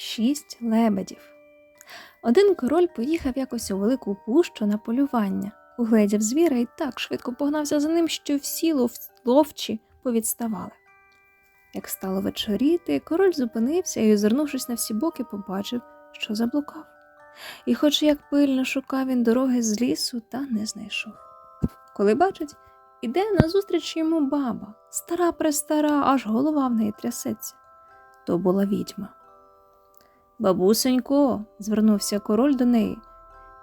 шість лебедів. Один король поїхав якось у велику пущу на полювання, угледів звіра і так швидко погнався за ним, що всі ловчі повідставали. Як стало вечоріти, король зупинився і, озирнувшись на всі боки, побачив, що заблукав. І, хоч як пильно шукав він дороги з лісу, та не знайшов. Коли бачить, іде назустріч йому баба, стара престара, аж голова в неї трясеться. То була відьма. Бабусенько, звернувся король до неї.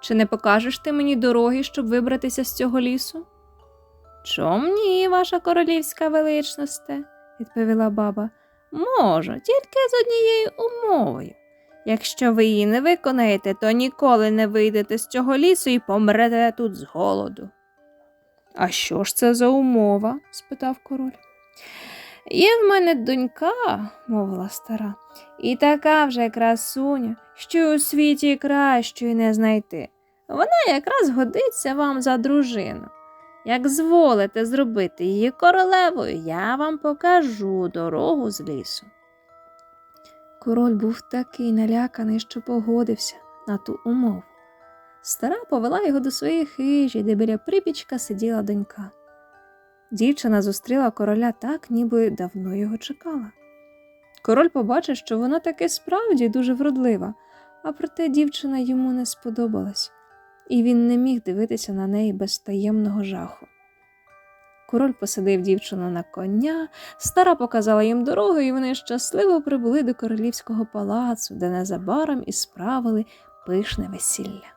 Чи не покажеш ти мені дороги, щоб вибратися з цього лісу? Чом ні, ваша королівська величносте, відповіла баба. Можу, тільки з однією умовою. Якщо ви її не виконаєте, то ніколи не вийдете з цього лісу і помрете тут з голоду. А що ж це за умова? спитав король. Є в мене донька, мовила стара, і така вже красуня, що у світі кращої не знайти. Вона якраз годиться вам за дружину. Як зволите зробити її королевою, я вам покажу дорогу з лісу. Король був такий наляканий, що погодився на ту умову. Стара повела його до своєї хижі, де біля припічка сиділа донька. Дівчина зустріла короля так, ніби давно його чекала. Король побачив, що вона таки справді дуже вродлива, а проте дівчина йому не сподобалась, і він не міг дивитися на неї без таємного жаху. Король посадив дівчину на коня, стара показала їм дорогу, і вони щасливо прибули до королівського палацу, де незабаром і справили пишне весілля.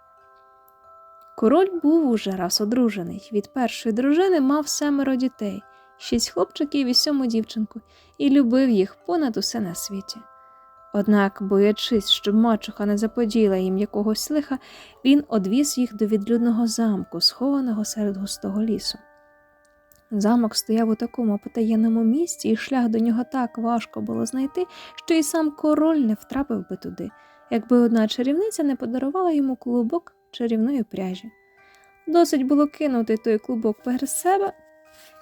Король був уже раз одружений. Від першої дружини мав семеро дітей, шість хлопчиків і сьому дівчинку, і любив їх понад усе на світі. Однак, боячись, щоб мачуха не заподіла їм якогось лиха, він одвіз їх до відлюдного замку, схованого серед густого лісу. Замок стояв у такому потаєнному місці, і шлях до нього так важко було знайти, що і сам король не втрапив би туди, якби одна чарівниця не подарувала йому клубок чарівної пряжі. Досить було кинути той клубок перед себе,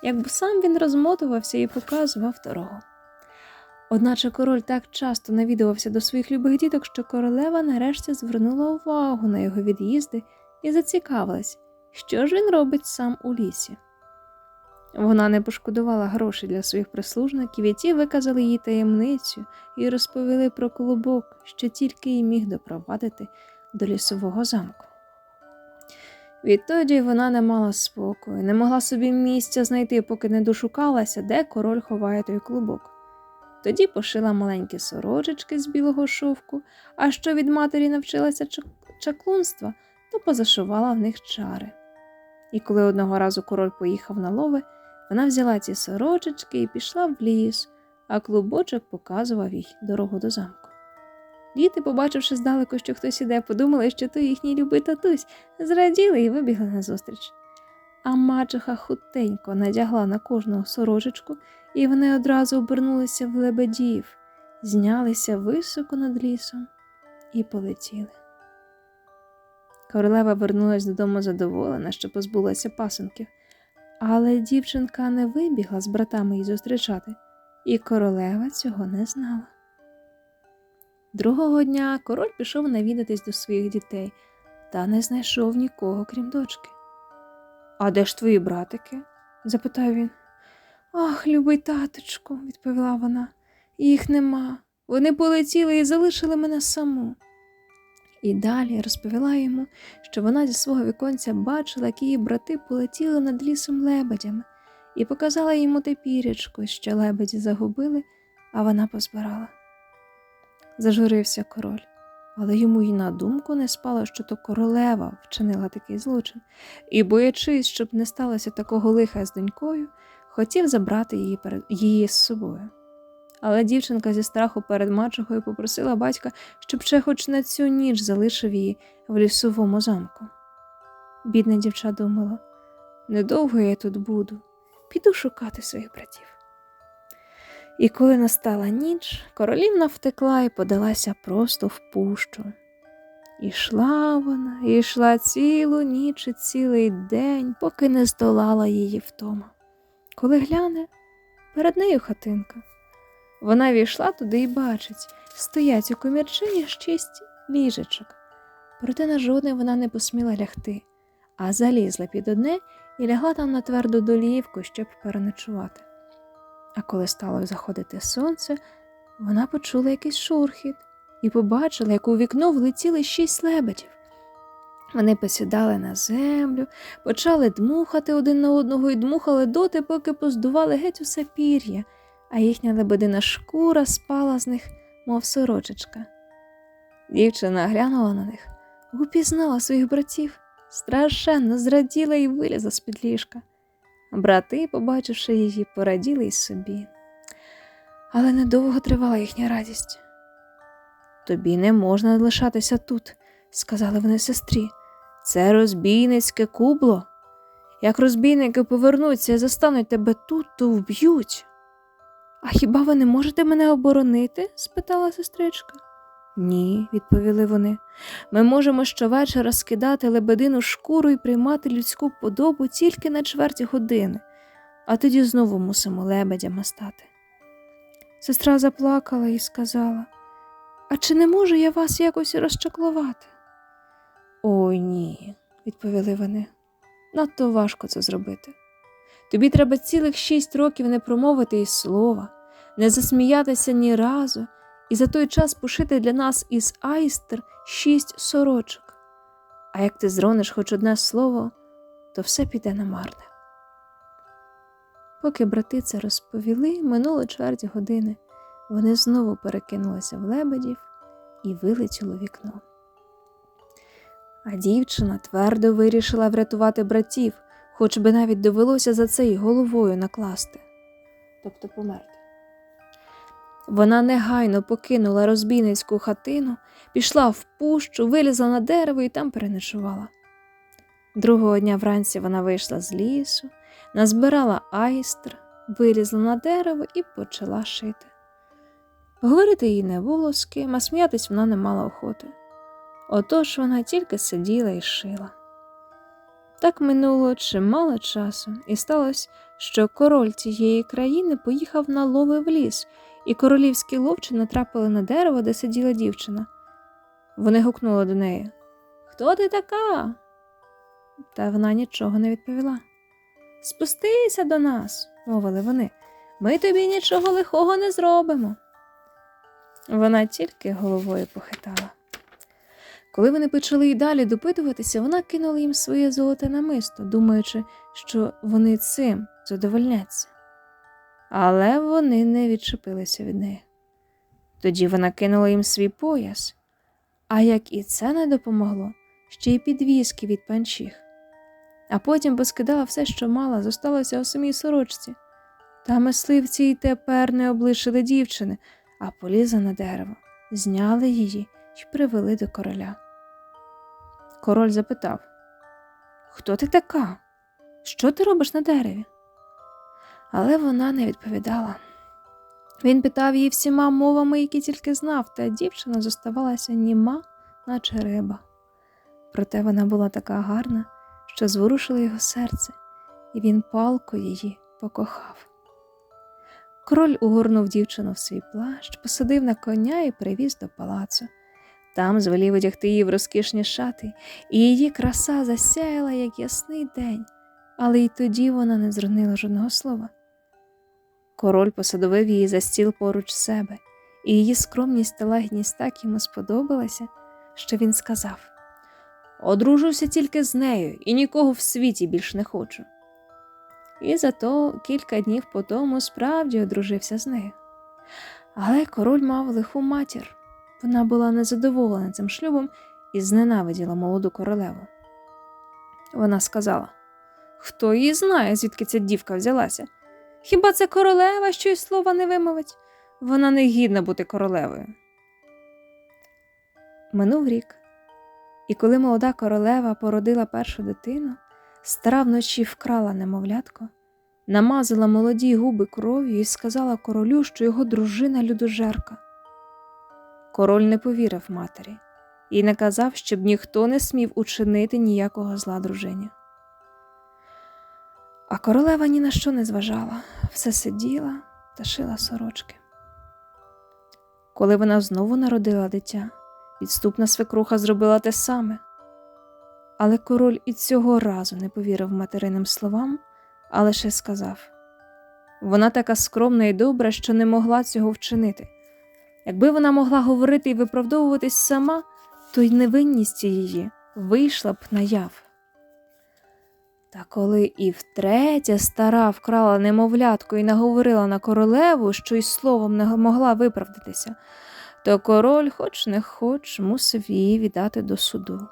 якби сам він розмотувався і показував дорогу. Одначе король так часто навідувався до своїх любих діток, що королева нарешті звернула увагу на його від'їзди і зацікавилась, що ж він робить сам у лісі. Вона не пошкодувала грошей для своїх прислужників, і ті виказали їй таємницю і розповіли про клубок, що тільки й міг допровадити до лісового замку. Відтоді вона не мала спокою, не могла собі місця знайти, поки не дошукалася, де король ховає той клубок. Тоді пошила маленькі сорочечки з білого шовку, а що від матері навчилася чаклунства, то позашивала в них чари. І коли одного разу король поїхав на лови, вона взяла ці сорочечки і пішла в ліс, а клубочок показував їй дорогу до замку. Діти, побачивши здалеку, що хтось іде, подумали, що то їхній любий татусь, зраділи і вибігли назустріч. А мачеха хутенько надягла на кожного сорочечку, і вони одразу обернулися в лебедів, знялися високо над лісом і полетіли. Королева вернулась додому задоволена, що позбулася пасенків, але дівчинка не вибігла з братами її зустрічати, і королева цього не знала. Другого дня король пішов навідатись до своїх дітей та не знайшов нікого, крім дочки. А де ж твої братики? запитав він. Ах, любий таточку, відповіла вона, їх нема. Вони полетіли і залишили мене саму. І далі розповіла йому, що вона зі свого віконця бачила, як її брати полетіли над лісом лебедями, і показала йому те пірячко, що лебеді загубили, а вона позбирала. Зажурився король, але йому й на думку не спало, що то королева вчинила такий злочин, і, боячись, щоб не сталося такого лиха з донькою, хотів забрати її, перед... її з собою. Але дівчинка зі страху перед мачухою попросила батька, щоб ще хоч на цю ніч залишив її в лісовому замку. Бідна дівча думала, недовго я тут буду, піду шукати своїх братів. І коли настала ніч, королівна втекла і подалася просто в пущу. Ішла вона, і йшла цілу ніч і цілий день, поки не здолала її втома. Коли гляне, перед нею хатинка. Вона війшла туди і бачить, стоять у комірчині шість ліжечок. Проте на жодне вона не посміла лягти, а залізла під одне і лягла там на тверду долівку, щоб переночувати. А коли стало заходити сонце, вона почула якийсь шурхіт і побачила, як у вікно влетіли шість лебедів. Вони посідали на землю, почали дмухати один на одного і дмухали доти, поки поздували геть усе пір'я, а їхня лебедина шкура спала з них, мов сорочечка. Дівчина глянула на них, упізнала своїх братів, страшенно зраділа і вилізла з-під ліжка. Брати, побачивши її, пораділи й собі. Але недовго тривала їхня радість. Тобі не можна лишатися тут, сказали вони сестрі. Це розбійницьке кубло. Як розбійники повернуться і застануть тебе тут, то вб'ють. А хіба ви не можете мене оборонити? спитала сестричка. Ні, відповіли вони. Ми можемо щовечора скидати лебедину шкуру і приймати людську подобу тільки на чверті години, а тоді знову мусимо лебедями стати. Сестра заплакала і сказала А чи не можу я вас якось розчаклувати? Ой ні, відповіли вони. Надто важко це зробити. Тобі треба цілих шість років не промовити і слова, не засміятися ні разу, і за той час пошити для нас із айстер шість сорочок. А як ти зрониш хоч одне слово, то все піде намарне. Поки брати це розповіли, минуло чверть години. Вони знову перекинулися в лебедів і вилетіло вікно. А дівчина твердо вирішила врятувати братів, хоч би навіть довелося за це й головою накласти, тобто померти. Вона негайно покинула розбійницьку хатину, пішла в пущу, вилізла на дерево і там переночувала. Другого дня вранці вона вийшла з лісу, назбирала айстр, вилізла на дерево і почала шити. Говорити їй не було з ким, а сміятись вона не мала охоти. Отож вона тільки сиділа і шила. Так минуло чимало часу, і сталося, що король цієї країни поїхав на лови в ліс, і королівські ловчі натрапили на дерево, де сиділа дівчина. Вони гукнули до неї Хто ти така? Та вона нічого не відповіла. Спустися до нас, мовили вони, ми тобі нічого лихого не зробимо. Вона тільки головою похитала. Коли вони почали й далі допитуватися, вона кинула їм своє золоте намисто, думаючи, що вони цим задовольняться. Але вони не відчепилися від неї. Тоді вона кинула їм свій пояс, а як і це не допомогло, ще й підвіски від панчіх. А потім поскидала все, що мала, зосталося у самій сорочці. Та мисливці й тепер не облишили дівчини, а полізли на дерево, зняли її й привели до короля. Король запитав Хто ти така? Що ти робиш на дереві? Але вона не відповідала. Він питав її всіма мовами, які тільки знав, та дівчина зоставалася німа, наче риба. Проте вона була така гарна, що зворушила його серце, і він палко її покохав. Король угорнув дівчину в свій плащ, посадив на коня і привіз до палацу. Там звелів одягти її в розкішні шати, і її краса засяяла, як ясний день, але й тоді вона не зронила жодного слова. Король посадовив її за стіл поруч себе, і її скромність та лагідність так йому сподобалася, що він сказав Одружуся тільки з нею і нікого в світі більш не хочу. І зато кілька днів по тому справді одружився з нею. Але король мав лиху матір. Вона була незадоволена цим шлюбом і зненавиділа молоду королеву. Вона сказала Хто її знає, звідки ця дівка взялася? Хіба це королева, що й слова не вимовить? Вона не гідна бути королевою. Минув рік, і коли молода королева породила першу дитину, стара вночі вкрала немовлятко, намазала молоді губи кров'ю і сказала королю, що його дружина людожерка. Король не повірив матері і наказав, щоб ніхто не смів учинити ніякого зла дружині. А королева ні на що не зважала, все сиділа та шила сорочки. Коли вона знову народила дитя, підступна свекруха зробила те саме. Але король і цього разу не повірив материним словам, а лише сказав вона така скромна і добра, що не могла цього вчинити. Якби вона могла говорити і виправдовуватись сама, то й невинність її вийшла б наяв. Та коли і втретє стара вкрала немовлятку і наговорила на королеву, що й словом не могла виправдатися, то король, хоч не хоч, мусив її віддати до суду,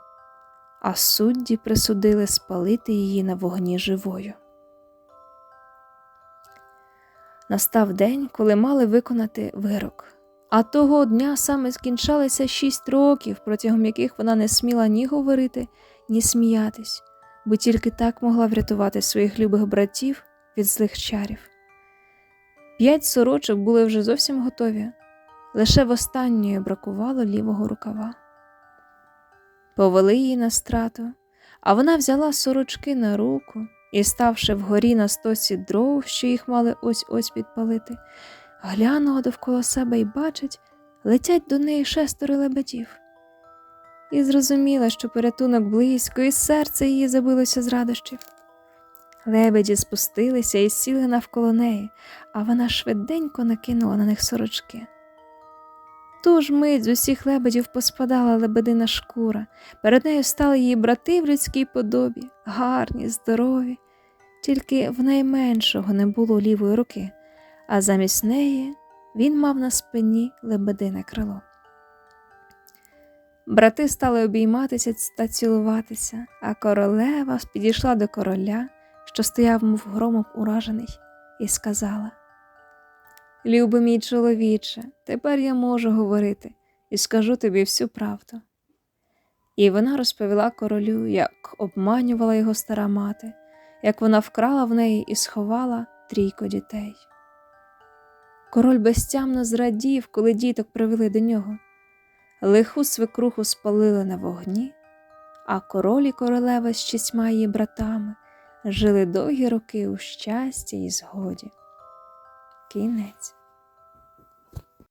а судді присудили спалити її на вогні живою. Настав день, коли мали виконати вирок. А того дня саме скінчалися шість років, протягом яких вона не сміла ні говорити, ні сміятись, бо тільки так могла врятувати своїх любих братів від злих чарів. П'ять сорочок були вже зовсім готові, лише в останньої бракувало лівого рукава. Повели її на страту, а вона взяла сорочки на руку і, ставши вгорі на стосі дров, що їх мали ось ось підпалити, глянула довкола себе і бачить, летять до неї шестеро лебедів. І зрозуміла, що порятунок близько, і серце її забилося з радощів. Лебеді спустилися і сіли навколо неї, а вона швиденько накинула на них сорочки. Ту ж мить з усіх лебедів поспадала лебедина шкура, перед нею стали її брати в людській подобі, гарні, здорові, тільки в найменшого не було лівої руки, а замість неї він мав на спині лебедине крило. Брати стали обійматися та цілуватися, а королева підійшла до короля, що стояв, мов громом уражений, і сказала Любий мій чоловіче, тепер я можу говорити і скажу тобі всю правду. І вона розповіла королю, як обманювала його стара мати, як вона вкрала в неї і сховала трійко дітей. Король безтямно зрадів, коли діток привели до нього. Лиху свекруху спалили на вогні, а король і королева з шістьма її братами жили довгі роки у щасті і згоді. Кінець.